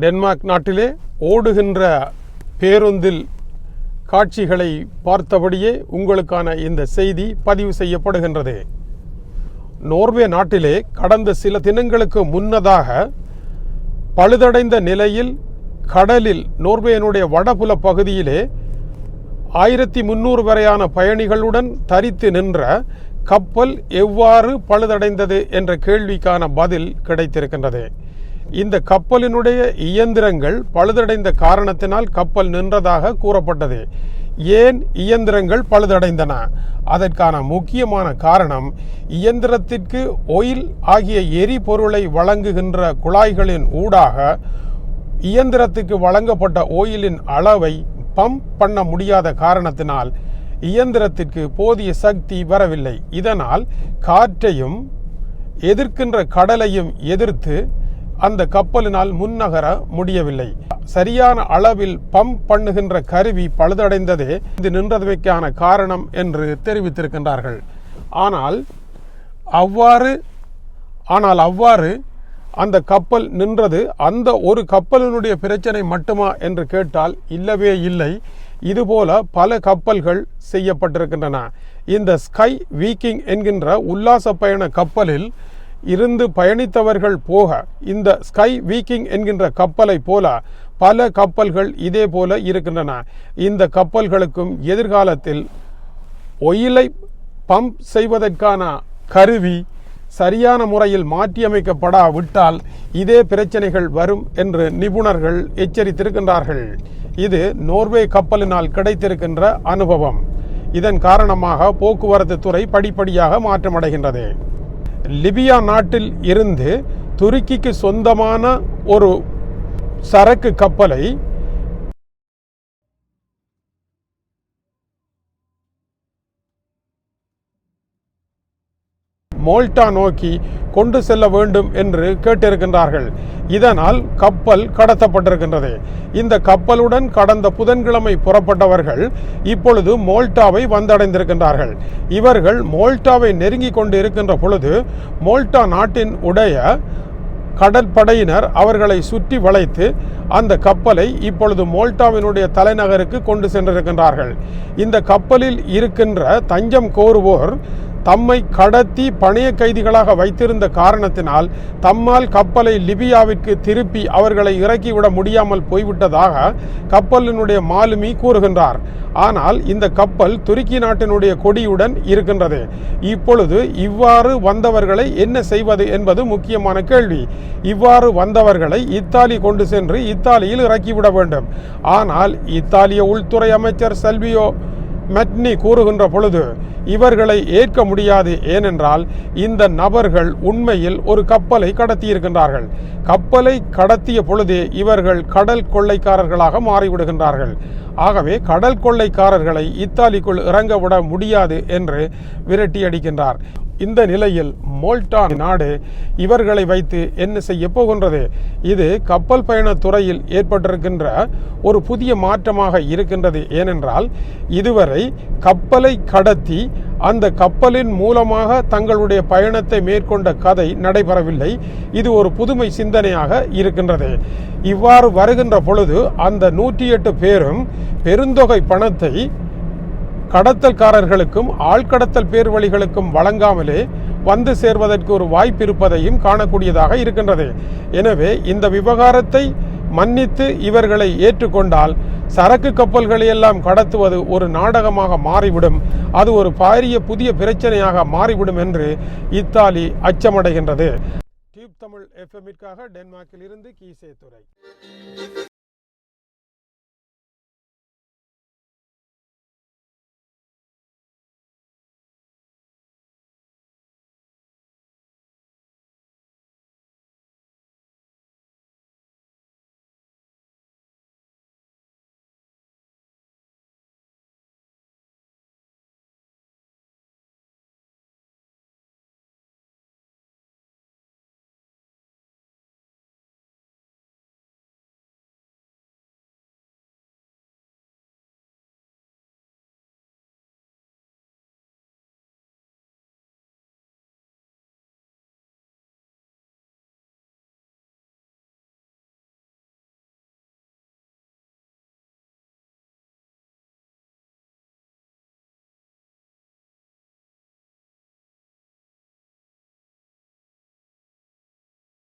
Denmark நாட்டிலே ஓடுகின்ற பேருந்தில் காட்சிகளை பார்த்தபடியே உங்களுக்கான இந்த செய்தி பதிவு செய்யப்படுகின்றது. நோர்வே நாட்டிலே கடந்த சில தினங்களுக்கு முன்னதாக பழுதடைந்த நிலையில் கடலில் நோர்வேயினுடைய வடபுல பகுதியிலே ஆயிரத்தி முன்னூறு வரையான பயணிகளுடன் தரித்து நின்ற கப்பல் எவ்வாறு பழுதடைந்தது என்ற கேள்விக்கான பதில் கிடைத்திருக்கின்றது. இந்த கப்பலினுடைய இயந்திரங்கள் பழுதடைந்த காரணத்தினால் கப்பல் நின்றதாக கூறப்பட்டது. ஏன் இயந்திரங்கள் பழுதடைந்தன? அதற்கான முக்கியமான காரணம் இயந்திரத்திற்கு ஒயில் ஆகிய எரிபொருளை வழங்குகின்ற குழாய்களின் ஊடாக இயந்திரத்துக்கு வழங்கப்பட்ட ஓயிலின் அளவை பம்ப் பண்ண முடியாத காரணத்தினால் இயந்திரத்திற்கு போதிய சக்தி வரவில்லை. இதனால் காற்றையும் எதிர்க்கின்ற கடலையும் எதிர்த்து அந்த கப்பலினால் முன்னகர முடியவில்லை. சரியான அளவில் பம்ப் பண்ணுகின்ற கருவி பழுதடைந்ததே இது நின்றதற்கான காரணம் என்று தெரிவித்திருக்கின்றார்கள். ஆனால் அவ்வாறு ஆனால் அவ்வாறு அந்த கப்பல் நின்றது அந்த ஒரு கப்பலினுடைய பிரச்சனை மட்டுமா என்று கேட்டால் இல்லவே இல்லை. இதுபோல பல கப்பல்கள் செய்யப்பட்டிருக்கின்றன. இந்த ஸ்கை வீக்கிங் என்கின்ற உல்லாச பயண கப்பலில் இருந்து பயணித்தவர்கள் போக இந்த ஸ்கை வீக்கிங் என்கின்ற கப்பலை போல பல கப்பல்கள் இதே போல இருக்கின்றன. இந்த கப்பல்களுக்கும் எதிர்காலத்தில் ஒயிலை பம்ப் செய்வதற்கான கருவி சரியான முறையில் மாற்றியமைக்கப்படாவிட்டால் இதே பிரச்சனைகள் வரும் என்று நிபுணர்கள் எச்சரித்திருக்கின்றார்கள். இது நோர்வே கப்பலினால் கிடைத்திருக்கின்ற அனுபவம். இதன் காரணமாக போக்குவரத்து துறை படிப்படியாக மாற்றமடைகின்றது. லிபியா நாட்டில் இருந்து துருக்கிக்கு சொந்தமான ஒரு சரக்கு கப்பலை மோல்டா நோக்கி கொண்டு செல்ல வேண்டும் என்று கேட்டிருக்கின்றார்கள். இதனால் கப்பல் கடத்தப்பட்டிருக்கின்றது. இந்த கப்பலுடன் கடந்த புதன்கிழமை புறப்பட்டவர்கள் இப்பொழுது மோல்டாவை வந்தடைந்திருக்கின்றார்கள். இவர்கள் மோல்டாவை நெருங்கி கொண்டு இருக்கின்ற பொழுது மோல்டா நாட்டின் உடைய கடற்படையினர் அவர்களை சுற்றி வளைத்து அந்த கப்பலை இப்பொழுது மோல்டாவினுடைய தலைநகருக்கு கொண்டு சென்றிருக்கின்றார்கள். இந்த கப்பலில் இருக்கின்ற தஞ்சம் கோருவோர் தம்மை கடத்தி பணைய கைதிகளாக வைத்திருந்த காரணத்தினால் தம்மால் கப்பலை லிபியாவிற்கு திருப்பி அவர்களை இறக்கிவிட முடியாமல் போய்விட்டதாக கப்பலினுடைய மாலுமி கூறுகின்றார். ஆனால் இந்த கப்பல் துருக்கி நாட்டினுடைய கொடியுடன் இருக்கின்றது. இப்பொழுது இவ்வாறு வந்தவர்களை என்ன செய்வது என்பது முக்கியமான கேள்வி. இவ்வாறு வந்தவர்களை இத்தாலி கொண்டு சென்று இத்தாலியில் இறக்கிவிட வேண்டும். ஆனால் இத்தாலிய உள்துறை அமைச்சர் செல்வியோ மெட்னி கூறுகின்ற பொழுது இவர்களை ஏற்க முடியாது. ஏனென்றால் இந்த நபர்கள் உண்மையில் ஒரு கப்பலை கடத்தியிருக்கின்றார்கள். கப்பலை கடத்திய பொழுதே இவர்கள் கடல் கொள்ளைக்காரர்களாக மாறிவிடுகின்றார்கள். ஆகவே கடல் கொள்ளைக்காரர்களை இத்தாலிக்குள் இறங்க விட முடியாது என்று விரட்டியடிக்கின்றார். இந்த நிலையில் மோல்டா நாடு இவர்களை வைத்து என்ன செய்ய போகின்றது? இது கப்பல் பயண துறையில் ஏற்பட்டிருக்கின்ற ஒரு புதிய மாற்றமாக இருக்கின்றது. ஏனென்றால் இதுவரை கப்பலை கடத்தி அந்த கப்பலின் மூலமாக தங்களுடைய பயணத்தை மேற்கொண்ட கதை நடைபெறவில்லை. இது ஒரு புதுமை சிந்தனையாக இருக்கின்றது. இவ்வாறு வருகின்ற பொழுது அந்த நூற்றி எட்டு பேரும் பெருந்தொகை பணத்தை கடத்தல்காரர்களுக்கும் ஆழ்கடத்தல் பேர் வழிகளுக்கும் வழங்காமலே வந்து சேர்வதற்கு ஒரு வாய்ப்பு இருப்பதையும் காணக்கூடியதாக இருக்கின்றது. எனவே இந்த விவகாரத்தை மன்னித்து இவர்களை ஏற்றுக்கொண்டால் சரக்கு கப்பல்களை எல்லாம் கடத்துவது ஒரு நாடகமாக மாறிவிடும். அது ஒரு பாரிய புதிய பிரச்சனையாக மாறிவிடும் என்று இத்தாலி அச்சமடைகின்றது. டியூப் தமிழ் எஃப்எம்மிற்காக டென்மார்க்கில் இருந்து கீசே துறை